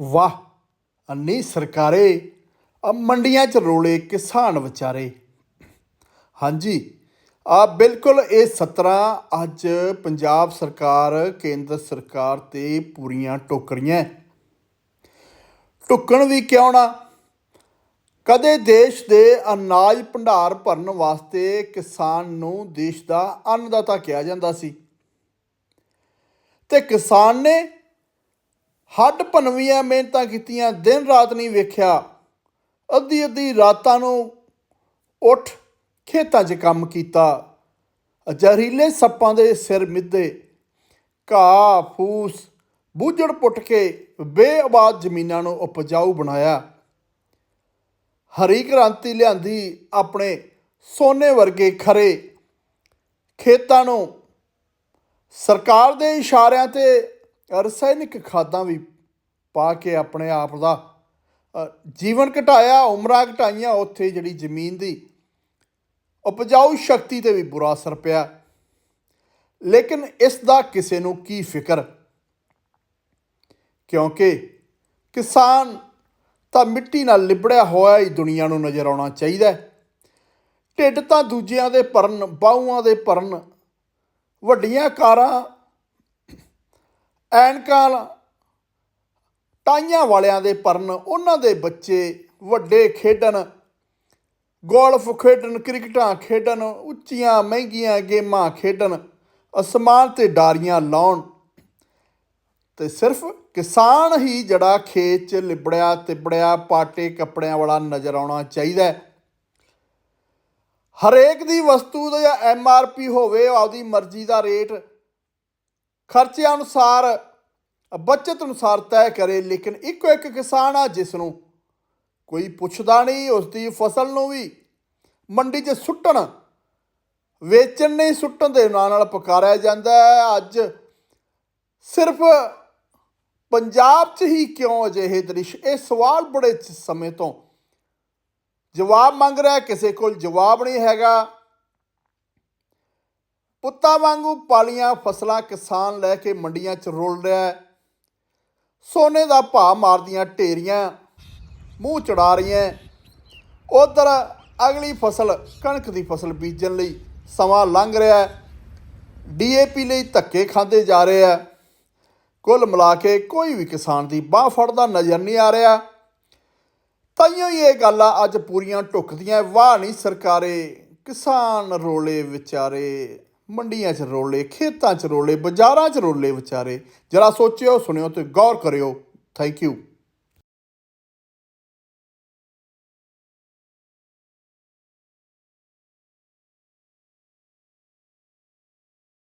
ਵਾਹ, ਅੰਨੀ ਸਰਕਾਰੇ ਆ ਮੰਡੀਆਂ 'ਚ ਰੋਲੇ ਕਿਸਾਨ ਵਿਚਾਰੇ। ਹਾਂਜੀ ਆ ਬਿਲਕੁਲ ਇਹ 17 ਅੱਜ ਪੰਜਾਬ ਸਰਕਾਰ, ਕੇਂਦਰ ਸਰਕਾਰ ਤੇ ਪੂਰੀਆਂ ਟੋਕਰੀਆਂ ਹੈ। ਟੁੱਕਣ ਵੀ ਕਿਉਂ ਨਾ? ਕਦੇ ਦੇਸ਼ ਦੇ ਅਨਾਜ ਭੰਡਾਰ ਭਰਨ ਵਾਸਤੇ ਕਿਸਾਨ ਨੂੰ ਦੇਸ਼ ਦਾ ਅੰਨਦਾਤਾ ਕਿਹਾ ਜਾਂਦਾ ਸੀ। ਤੇ ਕਿਸਾਨ ਨੇ ਹੱਡ ਭਨਵੀਆਂ ਮਿਹਨਤਾਂ ਕੀਤੀਆਂ, ਦਿਨ ਰਾਤ ਨਹੀਂ ਵੇਖਿਆ। ਅੱਧੀ ਅੱਧੀ ਰਾਤਾਂ ਨੂੰ ਉੱਠ ਖੇਤਾਂ 'ਚ ਕੰਮ ਕੀਤਾ। ਜ਼ਹਿਰੀਲੇ ਸੱਪਾਂ ਦੇ ਸਿਰ ਮਿੱਧੇ। ਘਾਹ, ਫੂਸ, ਬੂਝੜ ਪੁੱਟ ਕੇ ਬੇਆਬਾਦ ਜ਼ਮੀਨਾਂ ਨੂੰ ਉਪਜਾਊ ਬਣਾਇਆ। ਹਰੀ ਕ੍ਰਾਂਤੀ ਲਿਆਂਦੀ ਆਪਣੇ ਸੋਨੇ ਵਰਗੇ ਖਰੇ। ਖੇਤਾਂ ਨੂੰ ਸਰਕਾਰ ਦੇ ਇਸ਼ਾਰਿਆਂ ਤੇ ਰਸਾਇਣਿਕ ਖਾਦਾਂ ਵੀ ਪਾ ਕੇ ਆਪਣੇ ਆਪ ਦਾ ਜੀਵਨ ਘਟਾਇਆ, ਉਮਰਾਂ ਘਟਾਈਆਂ, ਉੱਥੇ ਜਿਹੜੀ ਜ਼ਮੀਨ ਦੀ ਉਪਜਾਊ ਸ਼ਕਤੀ ਤੇ ਵੀ ਬੁਰਾ ਅਸਰ ਪਿਆ। ਲੇਕਿਨ ਇਸ ਦਾ ਕਿਸੇ ਨੂੰ ਕੀ ਫਿਕਰ? ਕਿਉਂਕਿ ਕਿਸਾਨ ਤਾਂ ਮਿੱਟੀ ਨਾਲ ਲਿਬੜਿਆ ਹੋਇਆ ਹੀ ਦੁਨੀਆ ਨੂੰ ਨਜ਼ਰ ਆਉਣਾ ਚਾਹੀਦਾ ਹੈ। ਢਿੱਡ ਤਾਂ ਦੂਜਿਆਂ ਦੇ ਭਰਨ, ਬਾਹੂਆਂ ਦੇ ਭਰਨ, ਵੱਡੀਆਂ ਕਾਰਾਂ ਐਨਕਾਂ ਟਾਈਆਂ ਵਾਲਿਆਂ ਦੇ ਪਰਨ ਉਹਨਾਂ ਦੇ ਬੱਚੇ ਵੱਡੇ ਖੇਡਣ, ਗੋਲਫ ਖੇਡਣ, ਕ੍ਰਿਕਟਾਂ ਖੇਡਣ, ਉੱਚੀਆਂ ਮਹਿੰਗੀਆਂ ਗੇਮਾਂ ਖੇਡਣ, ਅਸਮਾਨ ਤੇ ਡਾਰੀਆਂ ਲਾਉਣ। ਤੇ ਸਿਰਫ ਕਿਸਾਨ ਹੀ ਜਿਹੜਾ ਖੇਤ 'ਚ ਲਿਬੜਿਆ, ਤਿਬੜਿਆ, ਪਾਟੇ ਕੱਪੜਿਆਂ ਵਾਲਾ ਨਜ਼ਰ ਆਉਣਾ ਚਾਹੀਦਾ ਹੈ। ਹਰੇਕ ਦੀ ਵਸਤੂ ਦਾ ਐਮ ਆਰ ਪੀ ਹੋਵੇ, ਆਪਦੀ ਮਰਜ਼ੀ ਦਾ ਰੇਟ ਖਰਚੇ ਅਨੁਸਾਰ, ਬਚਤ ਅਨੁਸਾਰ ਤੈਅ ਕਰੇ, ਲੇਕਿਨ ਇੱਕੋ ਇੱਕ ਕਿਸਾਨ ਆ ਜਿਸ ਨੂੰ ਕੋਈ ਪੁੱਛਦਾ ਨਹੀਂ ਉਸ ਦੀ ਫਸਲ ਨੂੰ ਵੀ ਮੰਡੀ 'ਚ ਸੁੱਟਣ, ਵੇਚਣ ਨਹੀਂ, ਸੁੱਟਣ ਦੇ ਨਾਂ ਨਾਲ ਪੁਕਾਰਿਆ ਜਾਂਦਾ ਹੈ। ਅੱਜ ਸਿਰਫ ਪੰਜਾਬ 'ਚ ਹੀ ਕਿਉਂ ਅਜਿਹੇ ਦ੍ਰਿਸ਼? ਇਹ ਸਵਾਲ ਬੜੇ ਸਮੇਂ ਤੋਂ ਜਵਾਬ ਮੰਗ ਰਿਹਾ ਕਿਸੇ ਕੋਲ ਜਵਾਬ ਨਹੀਂ ਹੈਗਾ। ਪੁੱਤਾਂ ਵਾਂਗੂ ਪਾਲੀਆਂ ਫਸਲਾਂ ਕਿਸਾਨ ਲੈ ਕੇ ਮੰਡੀਆਂ 'ਚ ਰੋਲ ਰਿਹਾ ਸੋਨੇ ਦਾ ਭਾਅ ਮਾਰਦੀਆਂ ਢੇਰੀਆਂ, ਮੂੰਹ ਚੜਾ ਰਹੀਆਂ ਉਧਰ ਅਗਲੀ ਫਸਲ ਕਣਕ ਦੀ ਫਸਲ ਬੀਜਣ ਲਈ ਸਮਾਂ ਲੰਘ ਰਿਹਾ ਹੈ। ਡੀਏਪੀ ਲਈ ਧੱਕੇ ਖਾਂਦੇ ਜਾ ਰਹੇ ਆ ਕੁੱਲ ਮਿਲਾ ਕੇ ਕੋਈ ਵੀ ਕਿਸਾਨ ਦੀ ਬਾਹ ਫੜਦਾ ਨਜ਼ਰ ਨਹੀਂ ਆ ਰਿਹਾ। ਤਾਈਓ ਹੀ ਇਹ ਗੱਲਾਂ ਅੱਜ ਪੂਰੀਆਂ ਢੁੱਕਦੀਆਂ ਵਾਹ ਨਹੀਂ ਸਰਕਾਰੇ, ਕਿਸਾਨ ਰੋਲੇ ਵਿਚਾਰੇ। ਮੰਡੀਆਂ 'ਚ ਰੋਲੇ, ਖੇਤਾਂ 'ਚ ਰੋਲੇ, ਬਾਜ਼ਾਰਾਂ 'ਚ ਰੋਲੇ ਵਿਚਾਰੇ। ਜਰਾ ਸੋਚਿਓ, ਸੁਣਿਓ ਤੇ ਗੌਰ ਕਰਿਓ। Thank you